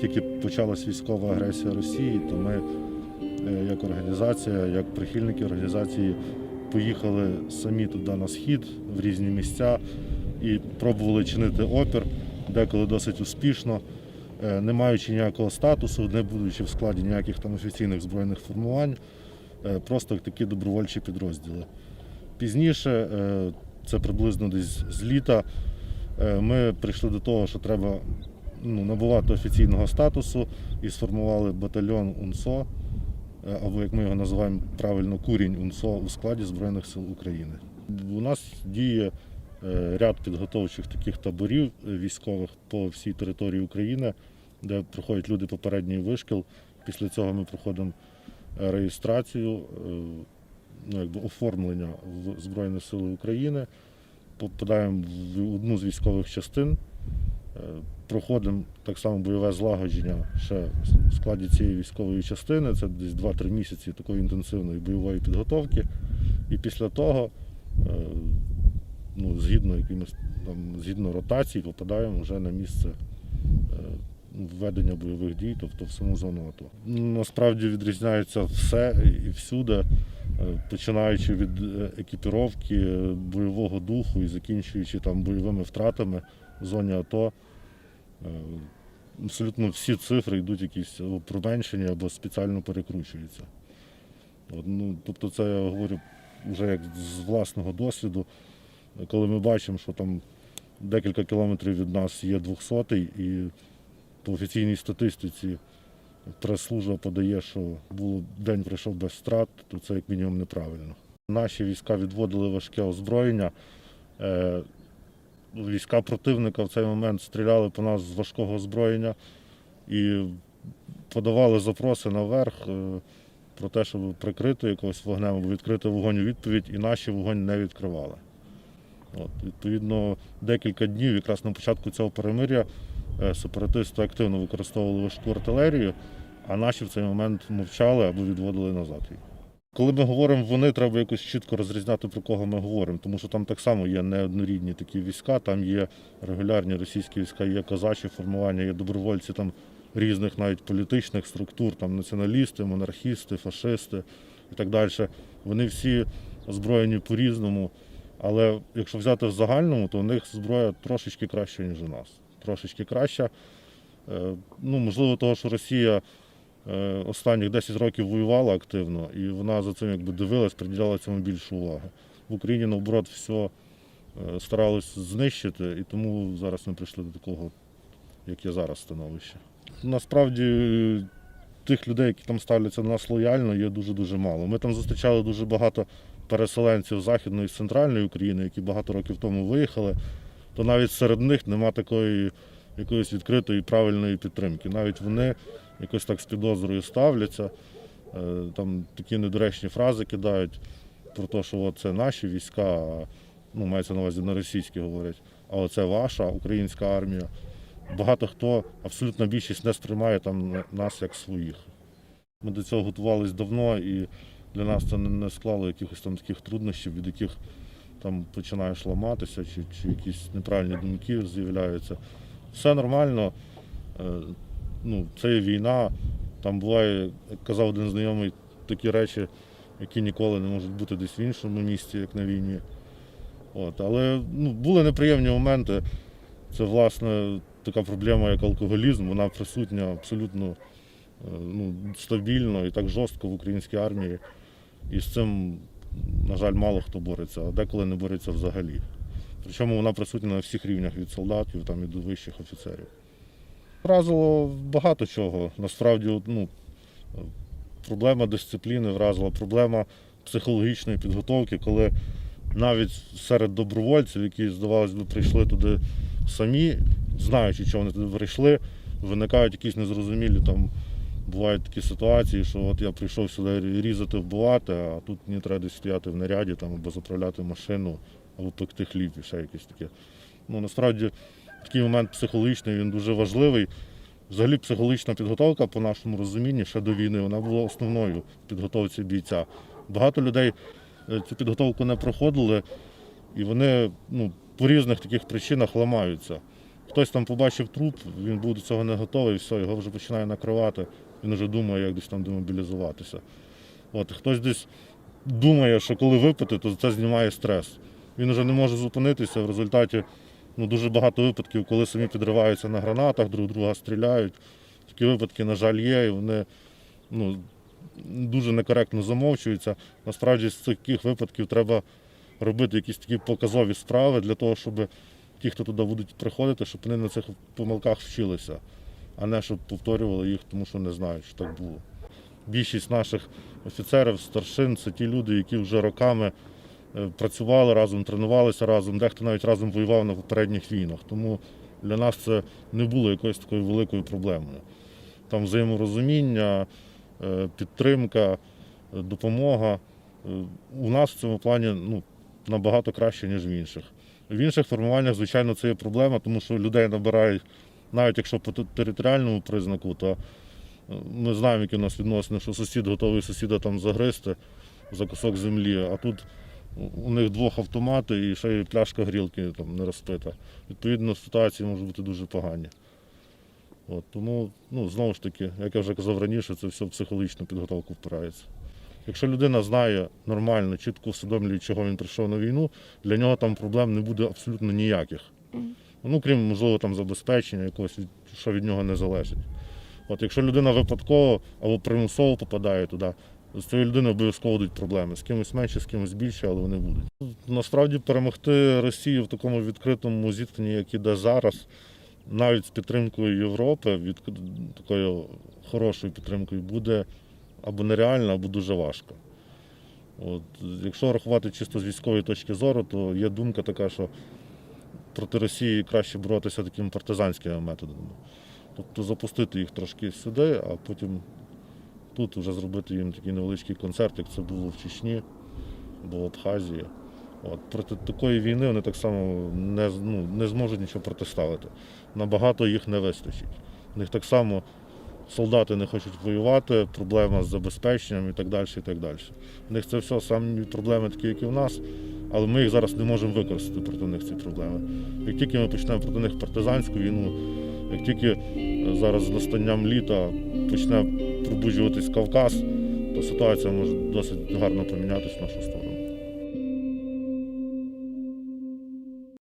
Тільки почалась військова агресія Росії, то ми, е, як організація, як прихильники організації, поїхали самі туди на схід, в різні місця і пробували чинити опір, деколи досить успішно, не маючи ніякого статусу, не будучи в складі ніяких там офіційних збройних формувань, е, просто такі добровольчі підрозділи. Пізніше, е, це приблизно десь з літа, е, ми прийшли до того, що треба ну, набувати офіційного статусу і сформували батальйон УНСО, е, або як ми його називаємо правильно, курінь УНСО у складі Збройних сил України. У нас діє е, ряд підготовчих таких таборів е, військових по всій території України, де проходять люди попередній вишкіл. Після цього ми проходимо е, реєстрацію, е, ну, якби оформлення в Збройні Сили України, попадаємо в одну з військових частин. Е, Проходимо так само бойове злагодження ще в складі цієї військової частини. Це десь 2-3 місяці такої інтенсивної бойової підготовки. І після того, е, ну, згідно якимось там, згідно ротації, попадаємо вже на місце е, введення бойових дій, тобто в саму зону АТО. Насправді відрізняється все і всюди, е, починаючи від е, екіпіровки, бойового духу і закінчуючи там бойовими втратами в зоні АТО. Абсолютно всі цифри йдуть якісь або применшені, або спеціально перекручуються. От, ну, тобто це я говорю вже як з власного досвіду, коли ми бачимо, що там декілька кілометрів від нас є 200-й, і по офіційній статистиці прес-служба подає, що було, день пройшов без втрат, то це як мінімум неправильно. Наші війська відводили важке озброєння. Е, Війська противника в цей момент стріляли по нас з важкого озброєння і подавали запроси наверх е, про те, щоб прикрити якогось вогнем або відкрити вогонь у відповідь, і наші вогонь не відкривали. От, відповідно, декілька днів, якраз на початку цього перемир'я, е, сепаратисти активно використовували важку артилерію, а наші в цей момент мовчали або відводили назад її. Коли ми говоримо вони, треба якось чітко розрізняти, про кого ми говоримо, тому що там так само є неоднорідні такі війська, там є регулярні російські війська, є козачі формування, є добровольці там різних навіть політичних структур, там націоналісти, монархісти, фашисти і так далі. Вони всі озброєні по-різному, але якщо взяти в загальному, то у них зброя трошечки краща, ніж у нас. Трошечки краща. Е, Ну, можливо, того, що Росія е, останніх 10 років воювала активно, і вона за цим якби дивилась, приділяла цьому більше уваги. В Україні, наоборот, все старались знищити, і тому зараз ми прийшли до такого, як є зараз становище. Насправді тих людей, які там ставляться до нас лояльно, є дуже-дуже мало. Ми там зустрічали дуже багато переселенців Західної і Центральної України, які багато років тому виїхали, то навіть серед них нема такої якоїсь відкритої правильної підтримки. Навіть вони якось так з підозрою ставляться, е, там такі недоречні фрази кидають про те, що це наші війська, ну, мається на увазі на російські говорять, а оце ваша українська армія. Багато хто, абсолютна більшість не сприймає там нас як своїх. Ми до цього готувалися давно і для нас це не- склало якихось там таких труднощів, від яких там починаєш ламатися, чи, чи якісь неправильні думки з'являються. Все нормально. Е, Ну, це є війна. Там буває, як казав один знайомий, такі речі, які ніколи не можуть бути десь в іншому місці, як на війні. От, але ну, були неприємні моменти. Це, власне, така проблема, як алкоголізм, вона присутня абсолютно е, ну, стабільно і так жорстко в українській армії. І з цим, на жаль, мало хто бореться, а деколи не бореться взагалі. Причому вона присутня на всіх рівнях від солдатів там, і до вищих офіцерів. Вразило багато чого. Насправді, ну, проблема дисципліни вразила, проблема психологічної підготовки, коли навіть серед добровольців, які, здавалось би, прийшли туди самі, знаючи, чого вони туди прийшли, виникають якісь незрозумілі там. Бувають такі ситуації, що от я прийшов сюди різати, вбивати, а тут мені треба десь стояти в наряді там, або заправляти машину, або пекти хліб і ще якесь таке. Ну, насправді такий момент психологічний він дуже важливий, Взагалі психологічна підготовка, по нашому розумінні, ще до війни, вона була основною в підготовці бійця. Багато людей е, цю підготовку не проходили, і вони ну, по різних таких причинах ламаються. Хтось там побачив труп, він був до цього не готовий, все, його вже починає накривати, він вже думає, як десь там демобілізуватися. От, хтось десь думає, що коли випити, то це знімає стрес. Він вже не може зупинитися. В результаті ну, дуже багато випадків, коли самі підриваються на гранатах, друг друга стріляють. Такі випадки, на жаль, є, і вони ну, дуже некоректно замовчуються. Насправді з таких випадків треба робити якісь такі показові справи для того, щоб ті, хто туди будуть приходити, щоб вони на цих помилках вчилися, а не щоб повторювали їх, тому що не знають, що так було. Більшість наших офіцерів, старшин це ті люди, які вже роками е, працювали разом, тренувалися разом, дехто навіть разом воював на попередніх війнах. Тому для нас це не було якоюсь такою великою проблемою. Там взаєморозуміння, е, підтримка, е, допомога. У нас в цьому плані ну, набагато краще, ніж в інших. В інших формуваннях, звичайно, це є проблема, тому що людей набирають, навіть якщо по територіальному признаку, то е, ми знаємо, які у нас відносини, що сусід готовий сусіда там загризти за кусок землі, а тут у- них двох автомати і ще й пляшка грілки там не розпита. Відповідно, ситуації можуть бути дуже погані. От, тому, ну, знову ж таки, як я вже казав раніше, це все в психологічну підготовку впирається. Якщо людина знає нормально, чітко усвідомлює, чого він прийшов на війну, для нього там проблем не буде абсолютно ніяких. Ну, крім, можливо, там забезпечення якогось, що від нього не залежить. От якщо людина випадково або примусово попадає туди, з цією людиною обов'язково будуть проблеми. З кимось менше, з кимось більше, але вони будуть. Насправді перемогти Росію в такому відкритому зіткненні, як іде зараз, навіть з підтримкою Європи, від такою хорошою підтримкою, буде або нереально, або дуже важко. От, якщо рахувати чисто з військової точки зору, то є думка така, що проти Росії краще боротися такими партизанськими методами. Тобто запустити їх трошки сюди, а потім тут вже зробити їм такий невеличкий концерт, як це було в Чечні або в Абхазії. От, проти такої війни вони так само не, ну, не зможуть нічого протиставити. Набагато їх не вистачить. У них так само солдати не хочуть воювати, проблема з забезпеченням і так далі. І так далі. У них це все самі проблеми такі, як і в нас, але ми їх зараз не можемо використати проти них ці проблеми. Як тільки ми почнемо проти них партизанську війну, як тільки е, зараз з настанням літа почне пробуджуватись Кавказ, то ситуація може досить гарно помінятися в нашу сторону.